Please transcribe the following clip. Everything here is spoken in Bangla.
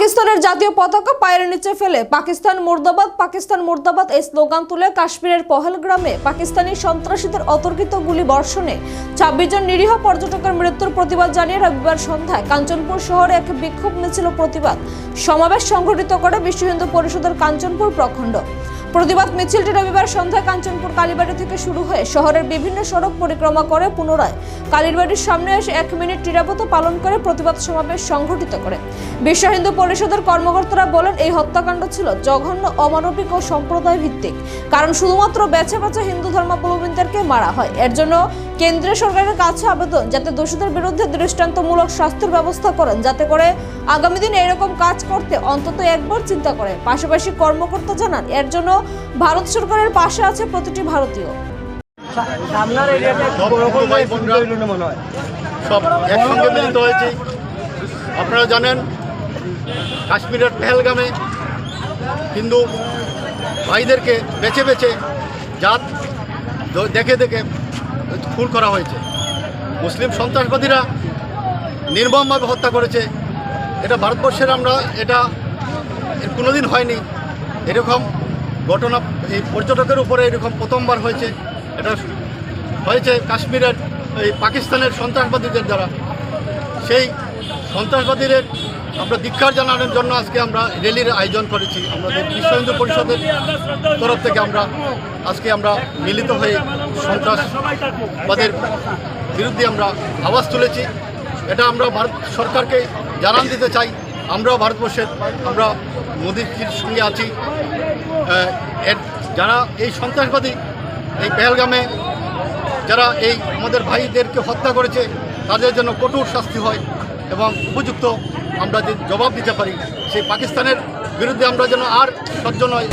পাকিস্তানের জাতীয় পতাকা পায়ের নিচে ফেলে পাকিস্তান মুর্দাবাদ পাকিস্তান মুর্দাবাদ এই স্লোগান তুলে কাশ্মীরের পহেলগ্রামে পাকিস্তানি সন্ত্রাসীদের অতর্কিত গুলি বর্ষণে। ছাব্বিশ জন নিরীহ পর্যটকের মৃত্যুর প্রতিবাদ জানিয়ে রবিবার সন্ধ্যায় কাঞ্চনপুর শহরে এক বিক্ষোভ মিছিল প্রতিবাদ। সমাবেশ সংঘটিত করে বিশ্ব হিন্দু পরিষদের কাঞ্চনপুর প্রখণ্ড। প্রতিবাদ মিছিলটি রবিবার সন্ধ্যায় কাঞ্চনপুর কালীবাড়ি থেকে শুরু হয়ে শহরের বিভিন্ন সড়ক পরিক্রমা করে পুনরায়। কালীবাড়ির সামনে এসে এক মিনিট নিরাপত্তা পালন করে প্রতিবাদ সমাবেশ সংঘটিত করে। বিশ্ব হিন্দু পরিষদের কর্মকর্তারা বলেন, এই হত্যাকাণ্ড ছিল জঘন্য, অমানবিক ও সম্প্রদায় ভিত্তিক কারণ শুধুমাত্র বেছে বেছে হিন্দু ধর্মাবলম্বীদেরকে মারা হয়। এর জন্য কেন্দ্রীয় সরকারের কাছে আবেদন যাতে দোষীদের বিরুদ্ধে দৃষ্টান্তমূলক শাস্তির ব্যবস্থা করেন, যাতে করে আগামী দিন এরকম কাজ করতে অন্তত একবার চিন্তা করে। পাশাপাশি কর্মকর্তা জানান, এর জন্য ভারত সরকারের পাশে আছে প্রতিটি ভারতীয়। সামনের এরিয়াটা মনে হয়? সব একসঙ্গে মিলিত হয়েছি। আপনারা জানেন কাশ্মীরের পেহেলগামে হিন্দু ভাইদেরকে বেছে বেছে জাত দেখে দেখে খুন করা হয়েছে। মুসলিম সন্ত্রাসবাদীরা নির্মমভাবে হত্যা করেছে। এটা ভারতবর্ষের আমরা এটা এর কোনোদিন হয়নি। এরকম ঘটনা এই পর্যটকের উপরে এরকম প্রথমবার হয়েছে। এটা হয়েছে কাশ্মীরের এই পাকিস্তানের সন্ত্রাসবাদীদের দ্বারা। সেই সন্ত্রাসবাদীদের আমরা ধিক্ষার জানানোর জন্য আজকে আমরা র্যালির আয়োজন করেছি। আমাদের বিশ্ব হিন্দু পরিষদের তরফ থেকে আমরা আজকে আমরা মিলিত হয়ে সন্ত্রাসবাদের বিরুদ্ধে আমরা আওয়াজ তুলেছি। এটা আমরা ভারত সরকারকে জানান দিতে চাই। আমরাও ভারতবর্ষের, আমরা মোদীজির সঙ্গে আছি। যারা এই সন্ত্রাসবাদী, এই পেহেলগামে যারা এই আমাদের ভাইদেরকে হত্যা করেছে, তাদের জন্য কঠোর শাস্তি হয় এবং উপযুক্ত আমরা যে জবাব দিতে পারি, সেই পাকিস্তানের বিরুদ্ধে আমরা যেন আর সহ্য নয়